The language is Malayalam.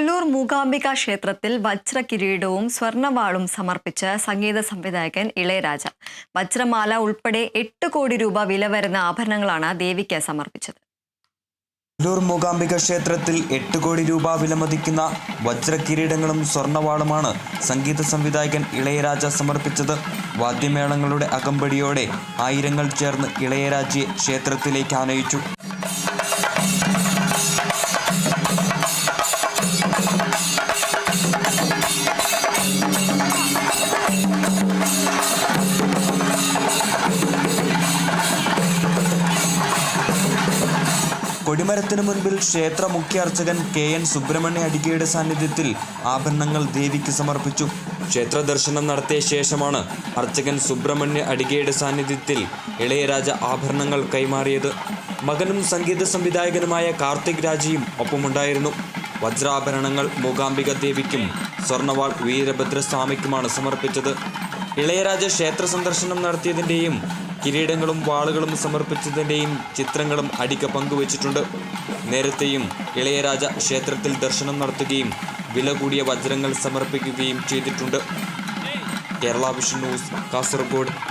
കൊല്ലൂർ മൂകാംബിക ക്ഷേത്രത്തിൽ വജ്രകിരീടവും സ്വർണവാളും സമർപ്പിച്ച സംഗീത സംവിധായകൻ ഇളയരാജ. വജ്രമാല ഉൾപ്പെടെ എട്ട് കോടി രൂപ വില വരുന്ന ആഭരണങ്ങളാണ് ദേവിക്ക് സമർപ്പിച്ചത്. കൊല്ലൂർ മൂകാംബിക ക്ഷേത്രത്തിൽ എട്ട് കോടി രൂപ വിലമതിക്കുന്ന വജ്രകിരീടങ്ങളും സ്വർണവാളുമാണ് സംഗീത സംവിധായകൻ ഇളയരാജ സമർപ്പിച്ചത്. വാദ്യമേളങ്ങളുടെ അകമ്പടിയോടെ ആയിരങ്ങൾ ചേർന്ന് ഇളയരാജയെ ക്ഷേത്രത്തിലേക്ക് ആനയിച്ചു. കൊടിമരത്തിനു മുൻപിൽ ക്ഷേത്ര മുഖ്യാർച്ചകൻ കെ എൻ സുബ്രഹ്മണ്യ അടികയുടെ സാന്നിധ്യത്തിൽ ആഭരണങ്ങൾ ദേവിക്ക് സമർപ്പിച്ചു. ക്ഷേത്ര ദർശനം നടത്തിയ ശേഷമാണ് അർച്ചകൻ സുബ്രഹ്മണ്യ അടികയുടെ സാന്നിധ്യത്തിൽ ഇളയരാജ ആഭരണങ്ങൾ കൈമാറിയത്. മകനും സംഗീത സംവിധായകനുമായ കാർത്തിക് രാജയും ഒപ്പമുണ്ടായിരുന്നു. വജ്രാഭരണങ്ങൾ മൂകാംബിക ദേവിക്കും സ്വർണവാൾ വീരഭദ്രസ്വാമിക്കുമാണ് സമർപ്പിച്ചത്. ഇളയരാജ ക്ഷേത്ര സന്ദർശനം നടത്തിയതിന്റെയും കിരീടങ്ങളും വാളുകളും സമർപ്പിച്ചതിന്റെയും ചിത്രങ്ങളും അടിക്ക പങ്കുവച്ചിട്ടുണ്ട്. നേരത്തെയും ഇളയരാജ ക്ഷേത്രത്തിൽ ദർശനം നടത്തുകയും വില കൂടിയ വജ്രങ്ങൾ സമർപ്പിക്കുകയും ചെയ്തിട്ടുണ്ട്. Kerala vision news Kasaragod.